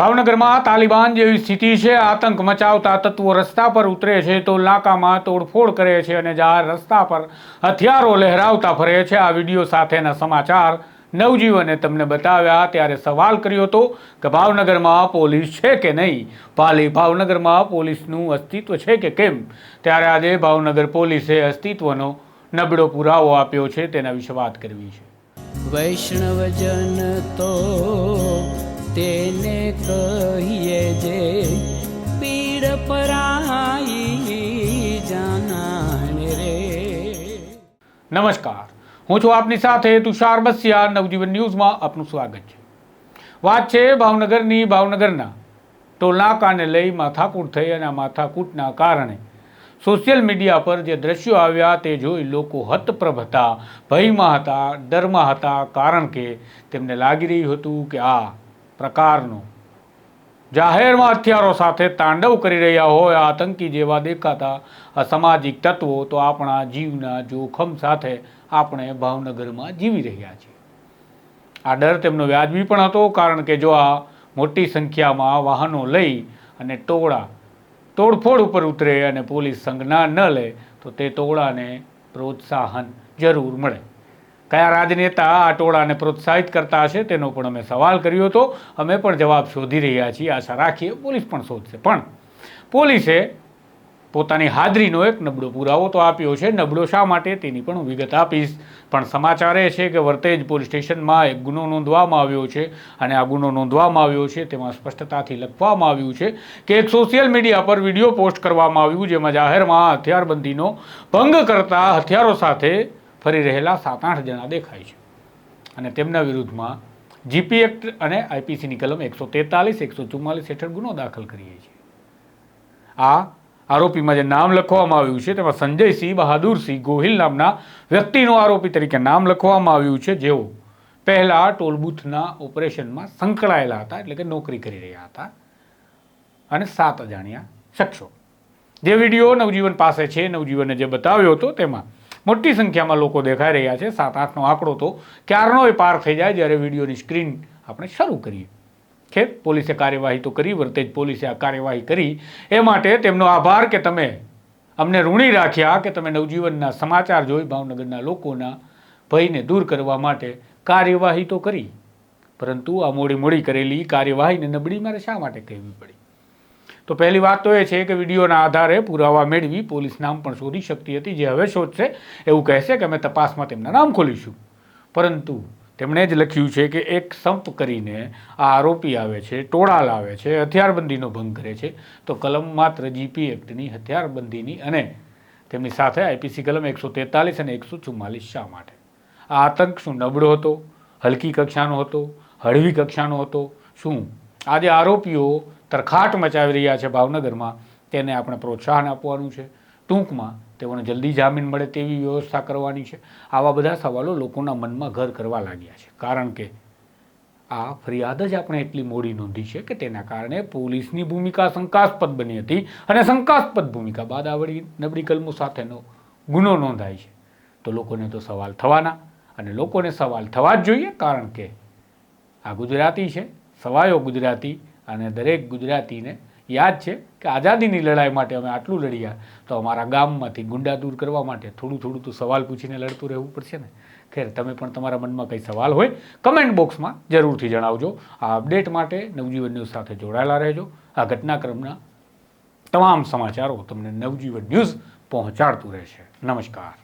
ભાવનગરમાં તાલિબાન જેવી સ્થિતિ છે. આતંક મચાવતા તત્વો રસ્તા પર ઉતરે છે તો લાકામાં તોડફોડ કરે છે અને જાહેર રસ્તા પર હથિયારો લહેરાવતા ફરે છે. આ વીડિયો સાથેના સમાચાર નવજીવને તમને બતાવ્યા. ત્યારે સવાલ કર્યો હતો કે ભાવનગરમાં પોલીસ છે કે નહીં? પાલી ભાવનગરમાં પોલીસનું અસ્તિત્વ છે કે કેમ? ત્યારે આજે ભાવનગર પોલીસે અસ્તિત્વનો નબળો પુરાવો આપ્યો છે. તેના વિશે વાત કરવી છે. વૈષ્ણવજન તો તેને કહીએ જે પીડ પરાઈ જાનાને રે. નમસ્કાર. હું છું આપની સાથે તુષાર બસિયા. નવજીવન ન્યૂઝમાં આપનું સ્વાગત છે. વાત છે ભાવનગરની ભાવનગરના ટોલનાકાને લઈ માથાકૂટ થઈ અને આ માથાકૂટના કારણે સોશિયલ મીડિયા પર જે દ્રશ્યો આવ્યા તે જોઈ લોકો હતપ્રભ હતા ભયમાં હતા, ડરમાં હતા, કારણ કે તેમને લાગી રહ્યું હતું કે આ પ્રકારનો. જાહેરમાં હથિયારો સાથે તાંડવ કરી રહ્યા હોય, આતંકી જેવા દેખાતા અસામાજિક તત્વો તો આપણા જીવના જોખમ સાથે આપણે ભાવનગરમાં જીવી રહ્યા છીએ. આ ડર તેમનો વ્યાજબી પણ હતો, કારણ કે જો આ મોટી સંખ્યામાં વાહનો લઈ અને ટોળા તોડફોડ ઉપર ઉતરે અને પોલીસ સંજ્ઞા ન લે, તો તે ટોળાને પ્રોત્સાહન જરૂર મળે. કયા રાજનેતા આ ટોળાને પ્રોત્સાહિત કરતા હશે તેનો પણ અમે સવાલ કર્યો હતો. અમે પણ જવાબ શોધી રહ્યા છીએ. આશા રાખીએ પોલીસ પણ શોધશે. પણ પોલીસે પોતાની હાજરીનો એક નબળો પુરાવો તો આપ્યો છે. નબળો શા માટે? તેની પણ હું વિગત આપીશ. પણ સમાચાર એ છે કે વર્તેજ પોલીસ સ્ટેશનમાં એક ગુનો નોંધવામાં આવ્યો છે અને આ ગુનો નોંધવામાં આવ્યો છે તેમાં સ્પષ્ટતાથી લખવામાં આવ્યું છે કે એક સોશિયલ મીડિયા પર વીડિયો પોસ્ટ કરવામાં આવ્યું જેમાં જાહેરમાં હથિયારબંધીનો ભંગ કરતા હથિયારો સાથે ફરી રહેલા સાત આઠ જણા દેખાય છે. અને તેમના વિરુદ્ધમાં જીપી એક્ટ અને આઈપીસીની કલમ એકસો તેતાલીસ એકસો ચુમ્માલીસ હેઠળ ગુનો દાખલ કરીએ છીએ. આ આરોપીમાં જે નામ લખવામાં આવ્યું છે તેમાં સંજયસિંહ, બહાદુરસિંહ ગોહિલ નામના વ્યક્તિનું આરોપી તરીકે નામ લખવામાં આવ્યું છે. જેઓ પહેલાં ટોલ બૂથના ઓપરેશનમાં સંકળાયેલા હતા, એટલે કે નોકરી કરી રહ્યા હતા અને સાત અજાણ્યા શખ્સો. જે વીડિયો નવજીવન પાસે છે, નવજીવને જે બતાવ્યો હતો તેમાં મોટી સંખ્યામાં લોકો દેખાઈ રહ્યા છે, સાત, આઠનો આંકડો તો ક્યારનો એ પાર થઈ જાય જ્યારે વિડીયોની સ્ક્રીન આપણે શરૂ કરીએ. ખેર, પોલીસે કાર્યવાહી તો કરી, વર્તેજ પોલીસે આ કાર્યવાહી કરી. એ માટે તેમનો આભાર કે તમે અમને ઋણી રાખ્યા, કે તમે નવજીવનના સમાચાર જોઈ ભાવનગરના લોકોના ભયને દૂર કરવા માટે કાર્યવાહી તો કરી. પરંતુ આ મોડી મોડી કરેલી કાર્યવાહીને નબળી મારે શા માટે કહેવી પડી? તો પહેલી વાત તો એ છે કે વિડીયોના આધારે પુરાવા મેળવી પોલીસ નામ પણ શોધી શકતી હતી, જે હવે શોધશે. એવું કહેશે કે અમે તપાસમાં તેમના નામ ખોલીશું. પરંતુ તેમણે જ લખ્યું છે કે એક સંપ કરીને આ આરોપી આવે છે ટોળા લાવે છે, હથિયારબંધીનો ભંગ કરે છે. તો કલમ માત્ર જીપી એક્ટની હથિયારબંધીની અને તેમની સાથે આઈપીસી કલમ એકસો તેતાલીસ અને એકસો ચુમ્માલીસ શા માટે? આ આતંક શું નબળો હતો? હલકી કક્ષાનો હતો? હળવી કક્ષાનો હતો? શું આજે આરોપીઓ તરખાટ મચાવી રહ્યા છે ભાવનગરમાં, તેને આપણે પ્રોત્સાહન આપવાનું છે. ટૂંકમાં તેઓને જલ્દી જામીન મળે તેવી વ્યવસ્થા કરવાની છે. આવા બધા સવાલો લોકોના મનમાં ઘર કરવા લાગ્યા છે. કારણ કે આ ફરિયાદ જ આપણે એટલી મોડી નોંધી છે કે તેના કારણે પોલીસની ભૂમિકા શંકાસ્પદ બની હતી અને શંકાસ્પદ ભૂમિકા બાદ આવડી નબળી કલમો સાથેનો ગુનો નોંધાય છે. તો લોકોને તો સવાલ થવાના અને લોકોને સવાલ થવા જ જોઈએ કારણ કે આ ગુજરાતી છે, સવાયો ગુજરાતી અને દરેક ગુજરાતીને યાદ છે કે આઝાદીની લડાઈ માટે અમે આટલું લડ્યા, તો અમારા ગામમાંથી ગુંડા દૂર કરવા માટે થોડું થોડું તો સવાલ પૂછીને લડતું રહેવું પડશે ને? ખેર, તમે પણ તમારા મનમાં કંઈ સવાલ હોય, કમેન્ટ બોક્સમાં જરૂરથી જણાવજો. આ અપડેટ માટે નવજીવન ન્યૂઝ સાથે જોડાયેલા રહેજો. આ ઘટનાક્રમના તમામ સમાચારો તમને નવજીવન ન્યૂઝ પહોંચાડતું રહેશે. નમસ્કાર.